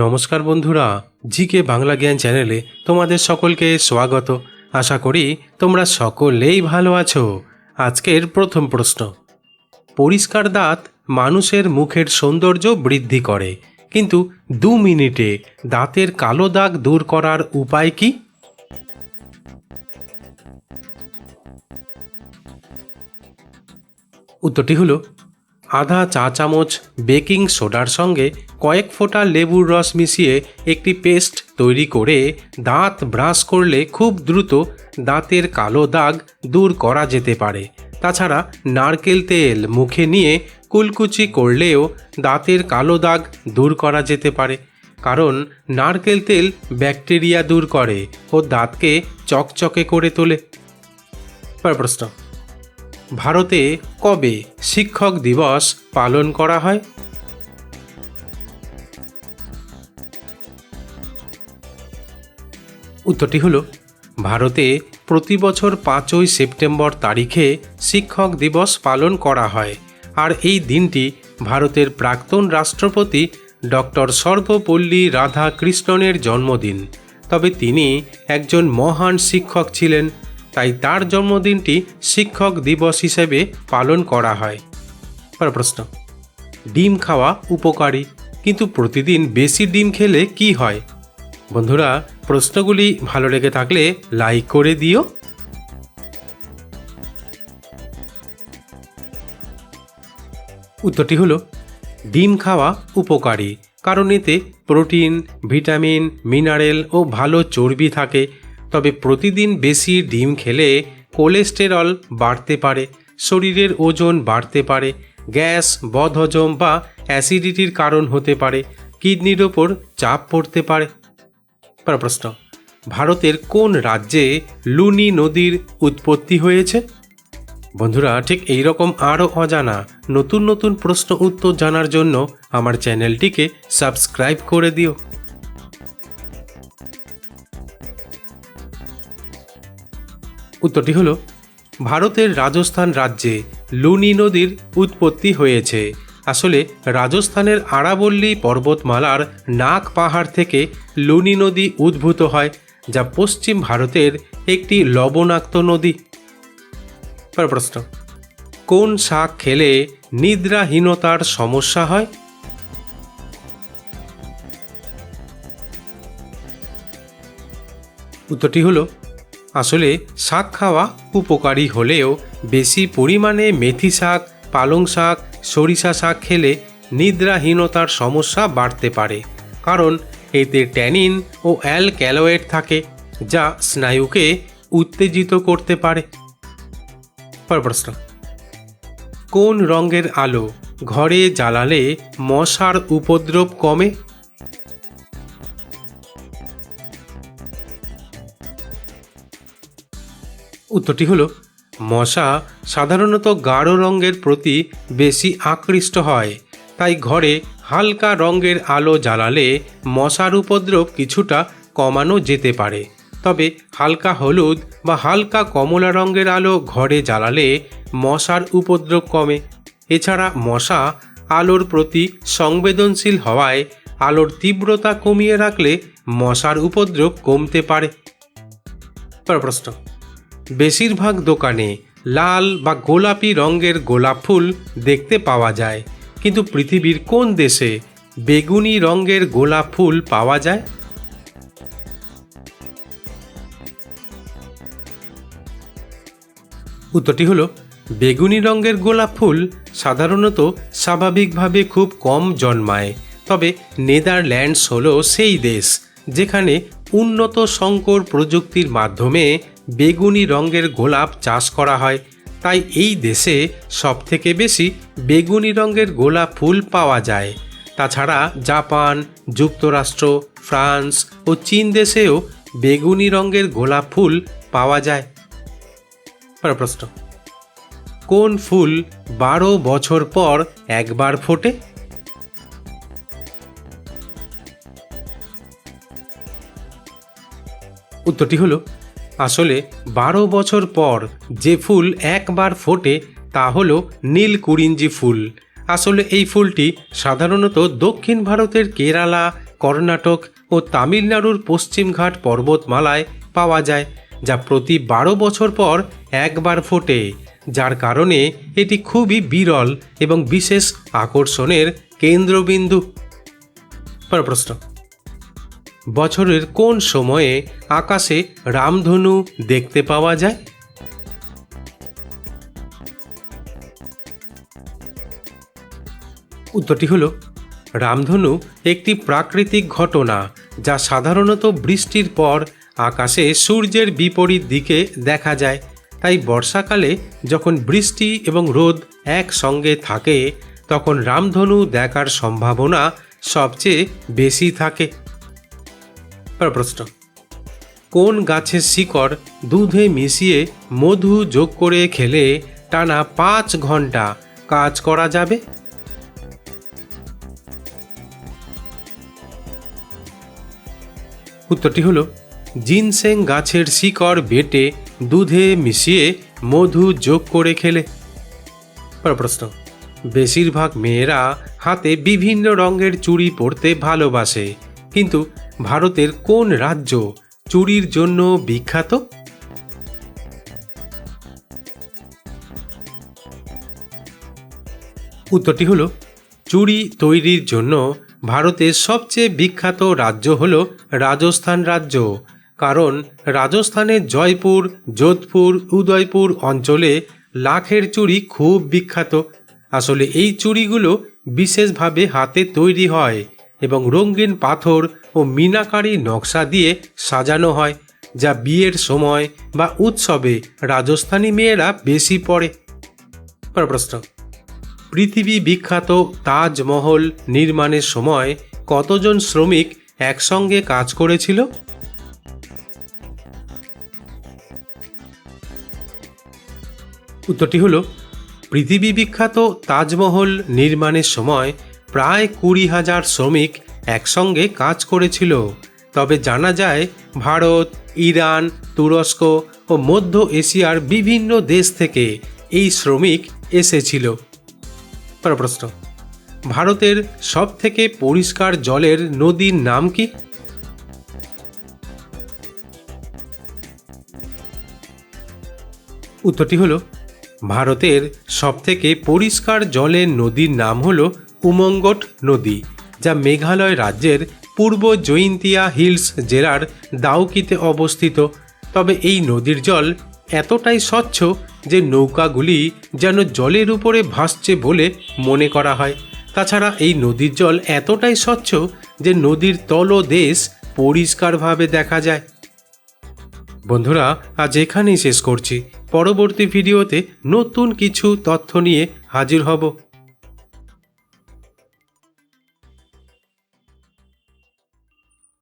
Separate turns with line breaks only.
নমস্কার বন্ধুরা, জিকে বাংলা জ্ঞান চ্যানেলে তোমাদের সকলকে স্বাগত। আশা করি তোমরা সকলেই ভালো আছো। আজকের প্রথম প্রশ্ন। পরিষ্কার দাঁত মানুষের মুখের সৌন্দর্য বৃদ্ধি করে, কিন্তু দু মিনিটে দাঁতের কালো দাগ দূর করার উপায় কি? উত্তরটি হলো আধা চা চামচ বেকিং সোডার সঙ্গে কয়েক ফোঁটা লেবুর রস মিশিয়ে একটি পেস্ট তৈরি করে দাঁত ব্রাশ করলে খুব দ্রুত দাঁতের কালো দাগ দূর করা যেতে পারে। তাছাড়া নারকেল তেল মুখে নিয়ে কুলকুচি করলেও দাঁতের কালো দাগ দূর করা যেতে পারে। কারণ নারকেল তেল ব্যাকটেরিয়া দূর করে ও দাঁতকে চকচকে করে তোলে। প্রশ্ন। ভারতে কবে শিক্ষক দিবস পালন করা হয়? উত্তরটি হলো, ভারতে প্রতি বছর পাঁচই সেপ্টেম্বর তারিখে শিক্ষক দিবস পালন করা হয় আর এই দিনটি ভারতের প্রাক্তন রাষ্ট্রপতি ডক্টর সর্বপল্লী রাধাকৃষ্ণনের জন্মদিন। তবে তিনি একজন মহান শিক্ষক ছিলেন তাই তার জন্মদিনটি শিক্ষক দিবস হিসেবে পালন করা হয়। প্রশ্ন, ডিম খাওয়া উপকারী, কিন্তু প্রতিদিন বেশি ডিম খেলে কি হয়? বন্ধুরা, প্রশ্নগুলি ভালো লেগে থাকলে লাইক করে দিও। উত্তরটি হলো, ডিম খাওয়া উপকারী, কারণ এতে প্রোটিন, ভিটামিন, মিনারেল ও ভালো চর্বি থাকে। তবে প্রতিদিন বেশি ডিম খেলে কোলেস্টেরল বাড়তে পারে, শরীরের ওজন বাড়তে পারে, গ্যাস, বদহজম বা অ্যাসিডিটির কারণ হতে পারে, কিডনির ওপর চাপ পড়তে পারে। প্রশ্ন, ভারতের কোন রাজ্যে লুনি নদীর উৎপত্তি হয়েছে? বন্ধুরা, ঠিক এই রকম আরও অজানা নতুন নতুন প্রশ্ন উত্তর জানার জন্য আমার চ্যানেলটিকে সাবস্ক্রাইব করে দিও। উত্তরটি হলো, ভারতের রাজস্থান রাজ্যে লুনি নদীর উৎপত্তি হয়েছে। আসলে রাজস্থানের আরাবল্লী পর্বতমালার নাগ পাহাড় থেকে লুনি নদী উদ্ভূত হয়, যা পশ্চিম ভারতের একটি লবণাক্ত নদী। প্রশ্ন, কোন শাক খেলে নিদ্রাহীনতার সমস্যা হয়? উত্তরটি হলো, আসলে শাক খাওয়া উপকারী হলেও বেশি পরিমাণে মেথি শাক, পালং শাক, সরিষা শাক খেলে নিদ্রাহীনতার সমস্যা বাড়তে পারে। কারণ এতে ট্যানিন ও অ্যাল ক্যালোয়েড থাকে, যা স্নায়ুকে উত্তেজিত করতে পারে। প্রশ্ন, কোন রঙের আলো ঘরে জ্বালালে মশার উপদ্রব কমে? উত্তরটি হলো, মশা সাধারণত গাঢ় রঙের প্রতি বেশি আকৃষ্ট হয়, তাই ঘরে হালকা রঙের আলো জ্বালালে মশার উপদ্রব কিছুটা কমানো যেতে পারে। তবে হালকা হলুদ বা হালকা কমলা রঙের আলো ঘরে জ্বালালে মশার উপদ্রব কমে। এছাড়া মশা আলোর প্রতি সংবেদনশীল হওয়ায় আলোর তীব্রতা কমিয়ে রাখলে মশার উপদ্রব কমতে পারে। প্রশ্ন। বেশিরভাগ দোকানে লাল বা গোলাপি রঙের গোলাপ ফুল দেখতে পাওয়া যায়। কিন্তু পৃথিবীর কোন দেশে বেগুনি রঙের গোলাপ ফুল পাওয়া যায়? উত্তরটি হলো, বেগুনি রঙের গোলাপ ফুল সাধারণত স্বাভাবিকভাবে খুব কম জন্মায়। তবে নেদারল্যান্ডস হলো সেই দেশ যেখানে উন্নত সংকর প্রযুক্তির মাধ্যমে বেগুনি রঙের গোলাপ চাষ করা হয়। তাই এই দেশে সবথেকে বেশি বেগুনি রঙের গোলাপ ফুল পাওয়া যায়। তাছাড়া জাপান, যুক্তরাষ্ট্র, ফ্রান্স ও চীন দেশেও বেগুনি রঙের গোলাপ ফুল পাওয়া যায়। প্রশ্ন। কোন ফুল বারো বছর পর একবার ফোটে? উত্তরটি হলো আসলে বারো বছর পর যে ফুল একবার ফোটে তা হল নীল কুরিঞ্জি ফুল। আসলে এই ফুলটি সাধারণত দক্ষিণ ভারতের কেরালা, কর্ণাটক ও তামিলনাড়ুর পশ্চিমঘাট পর্বতমালায় পাওয়া যায়, যা প্রতি বারো বছর পর একবার ফোটে, যার কারণে এটি খুবই বিরল এবং বিশেষ আকর্ষণের কেন্দ্রবিন্দু। পরের প্রশ্ন। বছরের কোন সময়ে আকাশে রামধনু দেখতে পাওয়া যায়? উত্তরটি হলো, রামধনু একটি প্রাকৃতিক ঘটনা যা সাধারণত বৃষ্টির পর আকাশে সূর্যের বিপরীত দিকে দেখা যায়। তাই বর্ষাকালে যখন বৃষ্টি এবং রোদ একসঙ্গে থাকে, তখন রামধনু দেখার সম্ভাবনা সবচেয়ে বেশি থাকে। প্রশ্ন কোন গাছের শিকড় দুধে মিশিয়ে মধু যোগ করে খেলে টানা পাঁচ ঘণ্টা কাজ করা যাবে? উত্তরটি হলো, জিনসেং গাছের শিকড় বেটে দুধে মিশিয়ে মধু যোগ করে খেলে। প্রশ্ন বেশিরভাগ মেয়েরা হাতে বিভিন্ন রঙের চুড়ি পরতে ভালোবাসে, কিন্তু ভারতের কোন রাজ্য চুড়ির জন্য বিখ্যাত? উত্তরটি হলো চুড়ি তৈরির জন্য ভারতের সবচেয়ে বিখ্যাত রাজ্য হল রাজস্থান রাজ্য। কারণ রাজস্থানের জয়পুর, যোধপুর, উদয়পুর অঞ্চলে লাখের চুড়ি খুব বিখ্যাত। আসলে এই চুড়িগুলো বিশেষভাবে হাতে তৈরি হয়। এবং রঙিন পাথর ও মিনাকারী নকশা দিয়ে সাজানো হয়, যা বিয়ের সময় বা উৎসবে রাজস্থানী মেয়েরা বেশি পরের প্রশ্ন। পৃথিবী বিখ্যাত তাজমহল নির্মাণের সময় কতজন শ্রমিক একসঙ্গে কাজ করেছিল? উত্তরটি হলো, পৃথিবী বিখ্যাত তাজমহল নির্মাণের সময় প্রায় কুড়ি হাজার শ্রমিক একসঙ্গে কাজ করেছিল। তবে জানা যায়, ভারত, ইরান, তুরস্ক ও মধ্য এশিয়ার বিভিন্ন দেশ থেকে এই শ্রমিক এসেছিল। প্রশ্ন, ভারতের সবথেকে পরিষ্কার জলের নদীর নাম কি? উত্তরটি হলো, ভারতের সবথেকে পরিষ্কার জলের নদীর নাম হলো উমঙ্গট নদী, যা মেঘালয় রাজ্যের পূর্ব জৈন্তিয়া হিলস জেলার দাউকিতে অবস্থিত। তবে এই নদীর জল এতটাই স্বচ্ছ যে নৌকাগুলি যেন জলের উপরে ভাসছে বলে মনে করা হয়। তাছাড়া এই নদীর জল এতটাই স্বচ্ছ যে নদীর তলদেশ পরিষ্কারভাবে দেখা যায়। বন্ধুরা, আজ এখানেই শেষ করছি। পরবর্তী ভিডিওতে নতুন কিছু তথ্য নিয়ে হাজির হব।